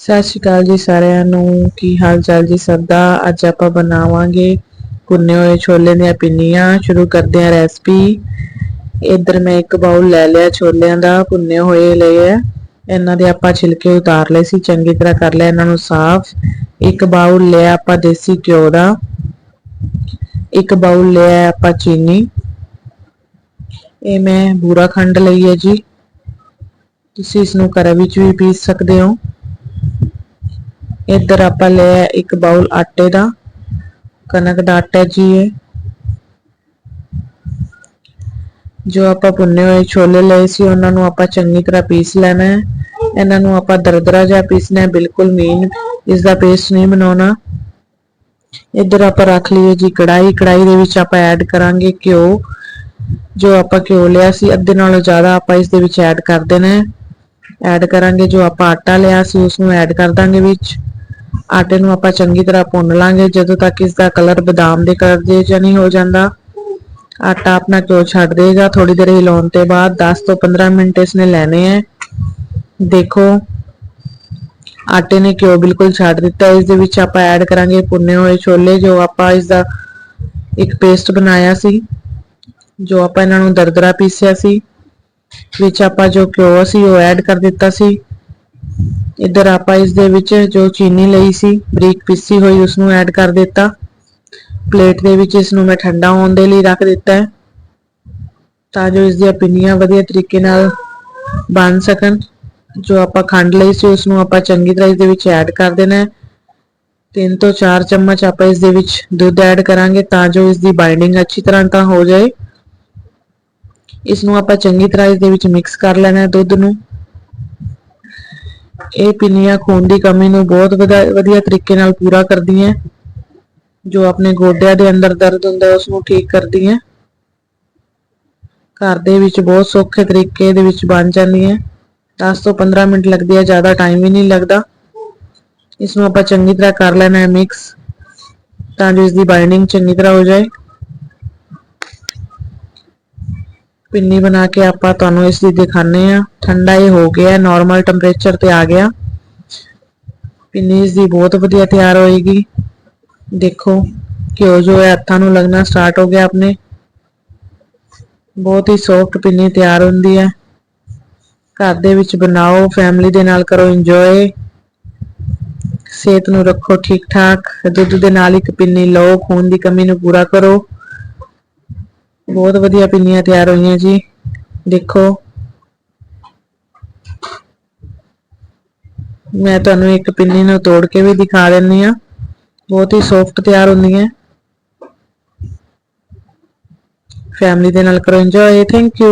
ਸਤਿ ਸ਼੍ਰੀ ਅਕਾਲ ਜੀ ਸਾਰਿਆਂ ਨੂੰ। ਕੀ ਹਾਲ ਚਾਲ ਜੀ ਸਭ ਦਾ? ਅੱਜ ਆਪਾਂ ਬਣਾਵਾਂਗੇ ਭੁੰਨੇ ਹੋਏ ਛੋਲੇ ਦੀਆਂ ਪਿੰਨੀਆਂ। ਸ਼ੁਰੂ ਕਰਦੇ ਹਾਂ ਰੈਸਪੀ। ਇੱਧਰ ਮੈਂ ਇੱਕ ਬਾਉਲ ਲੈ ਲਿਆ ਛੋਲਿਆਂ ਦਾ, ਭੁੰਨੇ ਹੋਏ ਲਏ ਆ। ਇਹਨਾਂ ਦੇ ਆਪਾਂ ਛਿਲਕੇ ਉਤਾਰ ਲਏ ਸੀ, ਚੰਗੀ ਤਰ੍ਹਾਂ ਕਰ ਲਿਆ ਇਹਨਾਂ ਨੂੰ ਸਾਫ਼। ਇੱਕ ਬਾਉਲ ਲਿਆ ਆਪਾਂ ਦੇਸੀ ਘਿਓ ਦਾ। ਇੱਕ ਬਾਉਲ ਲਿਆ ਆਪਾਂ ਚੀਨੀ। ਇਹ ਮੈਂ ਬੂਰਾ ਖੰਡ ਲਈ ਹੈ ਜੀ। ਤੁਸੀਂ ਇਸ ਨੂੰ ਘਰ ਵਿੱਚ ਵੀ ਪੀਸ ਸਕਦੇ ਹੋ। ਇੱਧਰ ਆਪਾਂ ਲਿਆ ਇੱਕ ਬਾਉਲ ਆਟੇ ਦਾ, ਕਣਕ ਦਾ ਆਟਾ ਜੀ ਹੈ ਜੋ ਆਪਾਂ ਭੁੰਨੇ ਹੋਏ ਛੋਲੇ ਲਏ ਸੀ, ਉਹਨਾਂ ਨੂੰ ਆਪਾਂ ਚੰਗੀ ਤਰ੍ਹਾਂ ਪੀਸ ਲੈਣਾ ਹੈ। ਇਹਨਾਂ ਨੂੰ ਆਪਾਂ ਦਰਦਰਾ ਜਿਹਾ ਪੀਸਣਾ ਹੈ, ਬਿਲਕੁਲ ਮੀਨ ਇਸ ਦਾ ਪੇਸਟ ਨਹੀਂ ਬਣਾਉਣਾ। ਇੱਧਰ ਆਪਾਂ ਰੱਖ ਲਈਏ ਜੀ ਕੜਾਈ ਕੜਾਈ ਦੇ ਵਿੱਚ ਆਪਾਂ ਐਡ ਕਰਾਂਗੇ ਘਿਓ। ਜੋ ਆਪਾਂ ਘਿਓ ਲਿਆ ਸੀ, ਅੱਧੇ ਨਾਲੋਂ ਜ਼ਿਆਦਾ ਆਪਾਂ ਇਸ ਦੇ ਵਿੱਚ ਐਡ ਕਰ ਦੇਣਾ ਹੈ। ਐਡ ਕਰਾਂਗੇ ਜੋ ਆਪਾਂ ਆਟਾ ਲਿਆ ਸੀ ਉਸ ਨੂੰ ਐਡ ਕਰ ਦਾਂਗੇ ਵਿੱਚ। ਆਟੇ ਨੂੰ ਆਪਾਂ ਚੰਗੀ ਤਰ੍ਹਾਂ ਭੁੰਨ ਲਾਂਗੇ। ਜਦੋਂ ਤੱਕ ਇਸ ਦਾ ਕਲਰ ਬਦਾਮ ਦੇ ਕਲਰ ਦੇ ਜਾਂ ਨਹੀਂ ਹੋ ਜਾਂਦਾ, ਆਟਾ ਆਪਣਾ ਘਿਓ ਛੱਡ ਦੇਗਾ। ਥੋੜੀ ਦੇਰ ਹਿਲਾਉਣ ਤੋਂ ਬਾਅਦ 10 ਤੋਂ 15 ਮਿੰਟ ਇਸਨੇ ਲੈਣੇ ਹੈ ਦੇਖੋ, ਆਟੇ ਨੇ ਘਿਓ ਬਿਲਕੁਲ ਛੱਡ ਦਿੱਤਾ। ਇਸ ਦੇ ਵਿੱਚ ਆਪਾਂ ਐਡ ਕਰਾਂਗੇ ਭੁੰਨੇ ਹੋਏ ਛੋਲੇ, ਜੋ ਆਪਾਂ ਇਸ ਦਾ ਇੱਕ ਪੇਸਟ ਬਣਾਇਆ ਸੀ, ਜੋ ਆਪਾਂ ਇਹਨਾਂ ਨੂੰ ਦਰਦਰਾ ਪੀਸਿਆ ਸੀ। ਵਿੱਚ ਆਪਾਂ ਜੋ ਘਿਓ ਸੀ, ਉਹ ਐਡ ਕਰ ਦਿੱਤਾ ਸੀ। ਇੱਧਰ ਆਪਾਂ ਇਸ ਦੇ ਵਿੱਚ ਜੋ ਚੀਨੀ ਲਈ ਸੀ, ਬਰੀਕ ਪੀਸੀ ਹੋਈ ਉਸ ਨੂੰ ਐਡ ਕਰ ਦਿੱਤਾ। ਪਲੇਟ ਦੇ ਵਿੱਚ ਇਸ ਨੂੰ ਮੈਂ ਠੰਡਾ ਹੋਣ ਦੇ ਲਈ ਰੱਖ ਦਿੱਤਾ ਹੈ, ਤਾਂ ਜੋ ਇਸ ਦੀਆਂ ਪਿੰਨੀਆਂ ਵਧੀਆ ਤਰੀਕੇ ਨਾਲ ਬਣ ਸਕਣ। ਜੋ ਆਪਾਂ ਖੰਡ ਲਈ ਸੀ ਉਸ ਨੂੰ ਆਪਾਂ ਚੰਗੀ ਤਰ੍ਹਾਂ ਇਸ ਦੇ ਵਿੱਚ ਐਡ ਕਰ ਦੇਣਾ ਹੈ। 3 ਤੋਂ 4 ਚਮਚ ਆਪਾਂ ਇਸ ਦੇ ਵਿੱਚ ਦੁੱਧ ਐਡ ਕਰਾਂਗੇ, ਤਾਂ ਜੋ ਇਸ ਦੀ ਬਾਈਂਡਿੰਗ ਅੱਛੀ ਤਰ੍ਹਾਂ ਤਾਂ ਹੋ ਜਾਏ। ਇਸ ਨੂੰ ਆਪਾਂ ਚੰਗੀ ਤਰ੍ਹਾਂ ਇਸ ਦੇ ਵਿੱਚ ਮਿਕਸ ਕਰ ਲੈਣਾ ਦੁੱਧ ਨੂੰ। ਇਹ ਪਿੰਨੀਆਂ ਖੂਨ ਦੀ ਕਮੀ ਨੂੰ ਬਹੁਤ ਵਧੀਆ ਤਰੀਕੇ ਨਾਲ ਪੂਰਾ ਕਰਦੀਆਂ ਜੋ ਆਪਣੇ ਗੋਡਿਆਂ ਦੇ ਅੰਦਰ ਦਰਦ ਹੁੰਦਾ, ਉਸ ਨੂੰ ਠੀਕ ਕਰਦੀਆਂ ਘਰ ਦੇ ਵਿੱਚ ਬਹੁਤ ਸੌਖੇ ਤਰੀਕੇ ਦੇ ਵਿੱਚ ਬਣ ਜਾਂਦੀਆਂ 10 ਤੋਂ 15 ਮਿੰਟ ਲੱਗਦੇ ਆ, ਜ਼ਿਆਦਾ ਟਾਈਮ ਵੀ ਨਹੀਂ ਲੱਗਦਾ। ਇਸ ਨੂੰ ਆਪਾਂ ਚੰਗੀ ਤਰ੍ਹਾਂ ਕਰ ਲੈਣਾ ਹੈ ਮਿਕਸ ਤਾਂ ਜੋ ਇਸ ਦੀ ਬਾਈਂਡਿੰਗ ਚੰਗੀ ਤਰ੍ਹਾਂ ਹੋ ਜਾਏ। ਪਿੰਨੀ ਬਣਾ ਕੇ ਆਪਾਂ ਤੁਹਾਨੂੰ ਇਸ ਦੀ ਦਿਖਾਣੇ ਆ ਠੰਡਾ ਇਹ ਹੋ ਗਿਆ ਨਾਰਮਲ ਟੈਂਪਰੇਚਰ ਤੇ ਆ ਗਿਆ। ਪਿੰਨੀ ਇਸ ਦੀ ਬਹੁਤ ਵਧੀਆ ਤਿਆਰ ਹੋਏਗੀ। ਦੇਖੋ, ਘਿਓ ਜੋ ਹੈ, ਹੱਥਾਂ ਨੂੰ ਲੱਗਣਾ ਸਟਾਰਟ ਹੋ ਗਿਆ ਆਪਣੇ। ਬਹੁਤ ਹੀ ਸੌਫਟ ਪਿੰਨੀ ਤਿਆਰ ਹੁੰਦੀ ਹੈ। ਘਰ ਦੇ ਵਿੱਚ ਬਣਾਓ ਫੈਮਿਲੀ ਦੇ ਨਾਲ ਕਰੋ ਇੰਜੋਏ ਸਿਹਤ ਨੂੰ ਰੱਖੋ ਠੀਕ ਠਾਕ ਦੁੱਧ ਦੇ ਨਾਲ ਇੱਕ ਪਿੰਨੀ ਲਓ, ਖੂਨ ਦੀ ਕਮੀ ਨੂੰ ਪੂਰਾ ਕਰੋ। ਬਹੁਤ ਵਧੀਆ ਪਿੰਨੀਆਂ ਤਿਆਰ ਹੋਈਆਂ ਜੀ। ਦੇਖੋ। ਮੈਂ ਤੁਹਾਨੂੰ ਇੱਕ ਪਿੰਨੀ ਨੂੰ ਤੋੜ ਕੇ ਵੀ ਦਿਖਾ ਦਿੰਨੀ ਆ ਬਹੁਤ ਹੀ ਸੌਫਟ ਤਿਆਰ ਹੁੰਦੀਆਂ ਫੈਮਿਲੀ ਦੇ ਨਾਲ ਕਰੋ ਇੰਜੋਏ ਥੈਂਕ ਯੂ